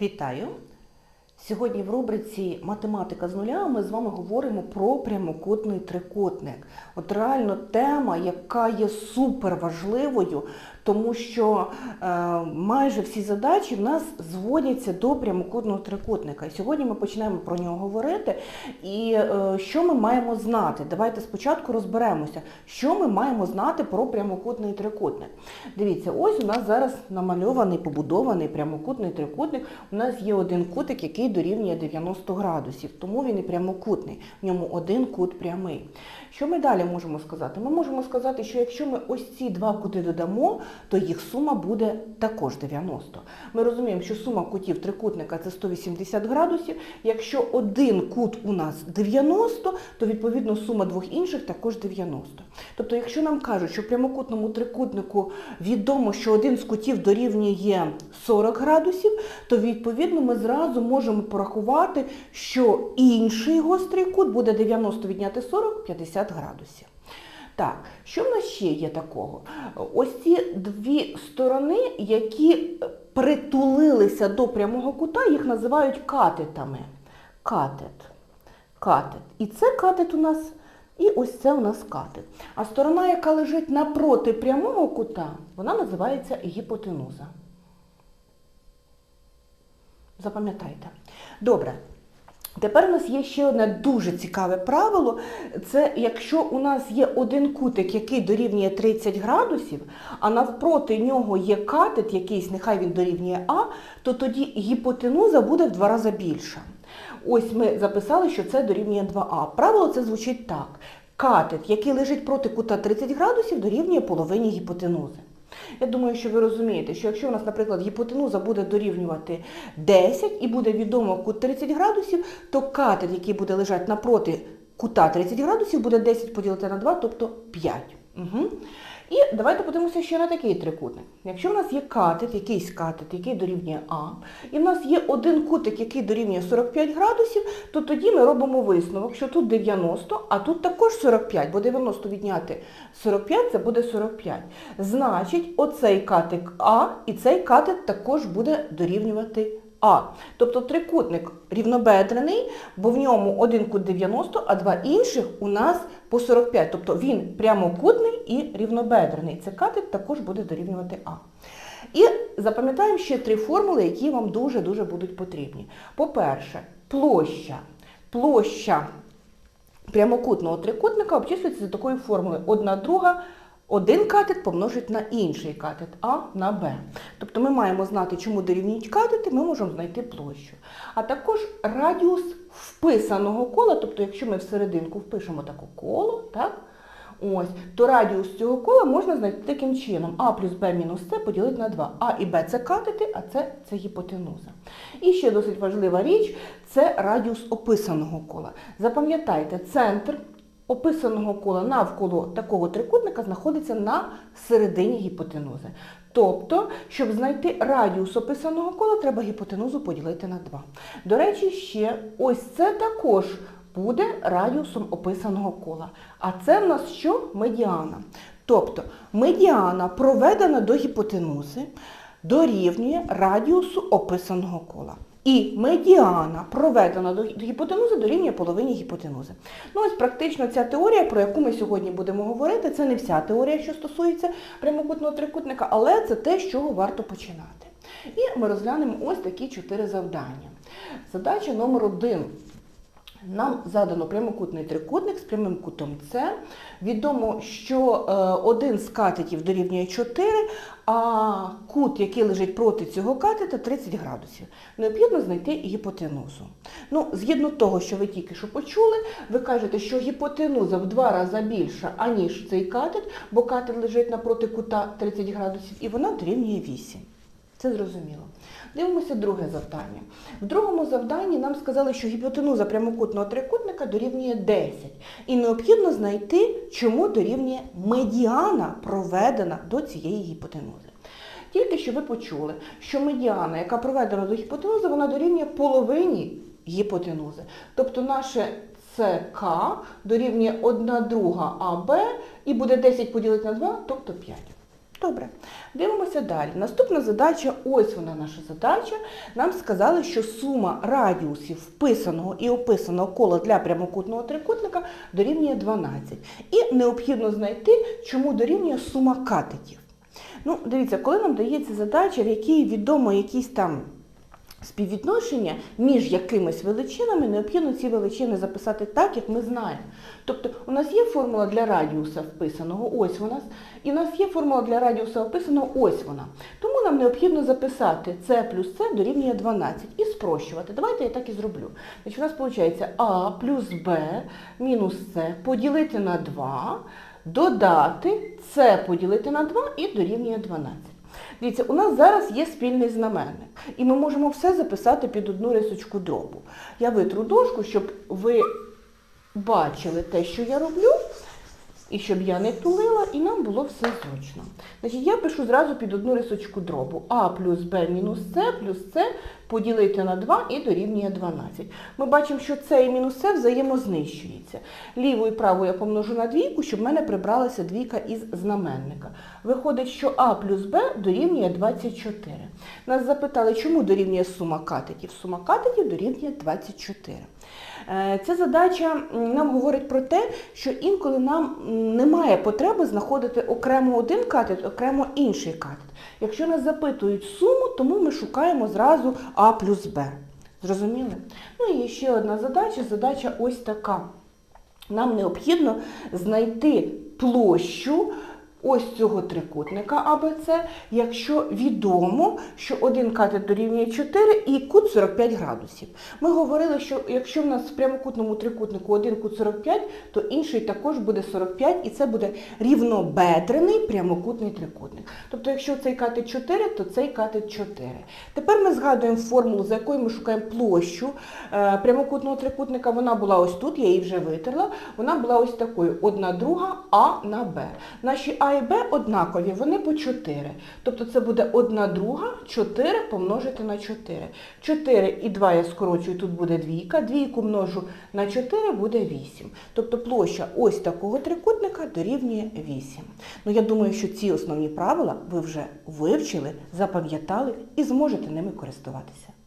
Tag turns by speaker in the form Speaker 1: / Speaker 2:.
Speaker 1: Вітаю! Сьогодні в рубриці Математика з нуля ми з вами говоримо про прямокутний трикутник. От реально тема, яка є супер важливою, тому що е, майже всі задачі в нас зводяться до прямокутного трикутника. І сьогодні ми почнемо про нього говорити. І е, що ми маємо знати? Давайте спочатку розберемося, що ми маємо знати про прямокутний трикутник. Дивіться, ось у нас зараз намальований, побудований прямокутний трикутник. У нас є один кутик, який дорівнює 90 градусів, тому він і прямокутний. В ньому один кут прямий. Що ми далі можемо сказати? Ми можемо сказати, що якщо ми ось ці два кути додамо, то їх сума буде також 90. Ми розуміємо, що сума кутів трикутника це 180 градусів. Якщо один кут у нас 90, то відповідно сума двох інших також 90. Тобто, якщо нам кажуть, що в прямокутному трикутнику відомо, що один з кутів дорівнює 40 градусів, то відповідно ми зразу можемо порахувати, що інший гострий кут буде 90 відняти 40 50 градусів. Так, що в нас ще є такого? Ось ці дві сторони, які притулилися до прямого кута, їх називають катетами. Катет. Катет. І це катет у нас, і ось це у нас катет. А сторона, яка лежить напроти прямого кута, вона називається гіпотенуза. Запам'ятайте. Добре. Тепер у нас є ще одне дуже цікаве правило. Це якщо у нас є один кутик, який дорівнює 30 градусів, а навпроти нього є катет, якийсь, нехай він дорівнює А, то тоді гіпотенуза буде в два рази більша. Ось ми записали, що це дорівнює 2А. Правило це звучить так. Катет, який лежить проти кута 30 градусів, дорівнює половині гіпотенузи. Я думаю, що ви розумієте, що якщо у нас, наприклад, гіпотенуза буде дорівнювати 10 і буде відомо кут 30 градусів, то катет, який буде лежати напроти кута 30 градусів, буде 10 поділити на 2, тобто 5. Угу. І давайте подивимося ще на такий трикутник. Якщо в нас є катет, якийсь катет, який дорівнює А, і в нас є один кутик, який дорівнює 45 градусів, то тоді ми робимо висновок, що тут 90, а тут також 45, бо 90 відняти 45 це буде 45. Значить, оцей катик А і цей катет також буде дорівнювати а. Тобто трикутник рівнобедрений, бо в ньому один кут 90, а два інших у нас по 45. Тобто він прямокутний і рівнобедрений. Це катет також буде дорівнювати А. І запам'ятаємо ще три формули, які вам дуже-дуже будуть потрібні. По-перше, площа. Площа прямокутного трикутника обчислюється за такою формулою. Одна друга один катет помножить на інший катет А на Б. Тобто ми маємо знати, чому дорівнюють катети, ми можемо знайти площу. А також радіус вписаного кола, тобто якщо ми всерединку впишемо таке коло, так, ось, то радіус цього кола можна знайти таким чином. А плюс Б мінус С поділити на 2. А і Б це катети, а це, це гіпотенуза. І ще досить важлива річ це радіус описаного кола. Запам'ятайте, центр описаного кола навколо такого трикутника знаходиться на середині гіпотенузи. Тобто, щоб знайти радіус описаного кола, треба гіпотенузу поділити на 2. До речі, ще ось це також буде радіусом описаного кола. А це в нас що? Медіана. Тобто медіана проведена до гіпотенузи дорівнює радіусу описаного кола. І медіана, проведена до гіпотенузи, дорівнює половині гіпотенузи. Ну ось практично ця теорія, про яку ми сьогодні будемо говорити, це не вся теорія, що стосується прямокутного трикутника, але це те, з чого варто починати. І ми розглянемо ось такі чотири завдання. Задача номер один. Нам задано прямокутний трикутник з прямим кутом С. Відомо, що е, один з катетів дорівнює 4, а кут, який лежить проти цього катета, 30 градусів. Необхідно знайти гіпотенузу. Ну, Згідно того, що ви тільки що почули, ви кажете, що гіпотенуза в два рази більша, аніж цей катет, бо катет лежить напроти кута 30 градусів, і вона дорівнює 8. Це зрозуміло. Дивимося друге завдання. В другому завданні нам сказали, що гіпотенуза прямокутного трикутника дорівнює 10. І необхідно знайти, чому дорівнює медіана, проведена до цієї гіпотенузи. Тільки що ви почули, що медіана, яка проведена до гіпотенузи, вона дорівнює половині гіпотенузи. Тобто наше СК дорівнює 1 друга АБ і буде 10 поділити на 2, тобто 5. Добре, дивимося далі. Наступна задача, ось вона наша задача. Нам сказали, що сума радіусів вписаного і описаного кола для прямокутного трикутника дорівнює 12. І необхідно знайти, чому дорівнює сума катетів. Ну, дивіться, коли нам дається задача, в якій відомо якісь там співвідношення між якимись величинами, необхідно ці величини записати так, як ми знаємо. Тобто у нас є формула для радіуса вписаного, ось вона, і у нас є формула для радіуса вписаного, ось вона. Тому нам необхідно записати c плюс c дорівнює 12 і спрощувати. Давайте я так і зроблю. Значить, у нас виходить а плюс b мінус c поділити на 2, додати c поділити на 2 і дорівнює 12. Дивіться, у нас зараз є спільний знаменник, і ми можемо все записати під одну рисочку дробу. Я витру дошку, щоб ви бачили те, що я роблю, і щоб я не тулила, і нам було все зручно. Значить, я пишу зразу під одну рисочку дробу. А плюс Б мінус С плюс С поділити на 2 і дорівнює 12. Ми бачимо, що С і мінус С взаємознищуються. Ліву і праву я помножу на двійку, щоб в мене прибралася двійка із знаменника. Виходить, що А плюс Б дорівнює 24. Нас запитали, чому дорівнює сума катетів. Сума катетів дорівнює 24. Е, Ця задача нам говорить про те, що інколи нам немає потреби знаходити окремо один катет, окремо інший катет. Якщо нас запитують суму, тому ми шукаємо зразу А плюс Б. Зрозуміли? Ну і ще одна задача, задача ось така. Нам необхідно знайти площу ось цього трикутника АБЦ, якщо відомо, що один катет дорівнює 4 і кут 45 градусів. Ми говорили, що якщо в нас в прямокутному трикутнику один кут 45, то інший також буде 45, і це буде рівнобедрений прямокутний трикутник. Тобто, якщо цей катет 4, то цей катет 4. Тепер ми згадуємо формулу, за якою ми шукаємо площу е, прямокутного трикутника. Вона була ось тут, я її вже витерла. Вона була ось такою: одна друга А на Б. Наші А і Б однакові, вони по 4. Тобто це буде одна друга, 4 помножити на 4. 4 і 2 я скорочую, тут буде двійка. Двійку множу на 4 буде 8. Тобто площа ось такого трикутника дорівнює 8. Ну я думаю, що ці основні правила ви вже вивчили, запам'ятали і зможете ними користуватися.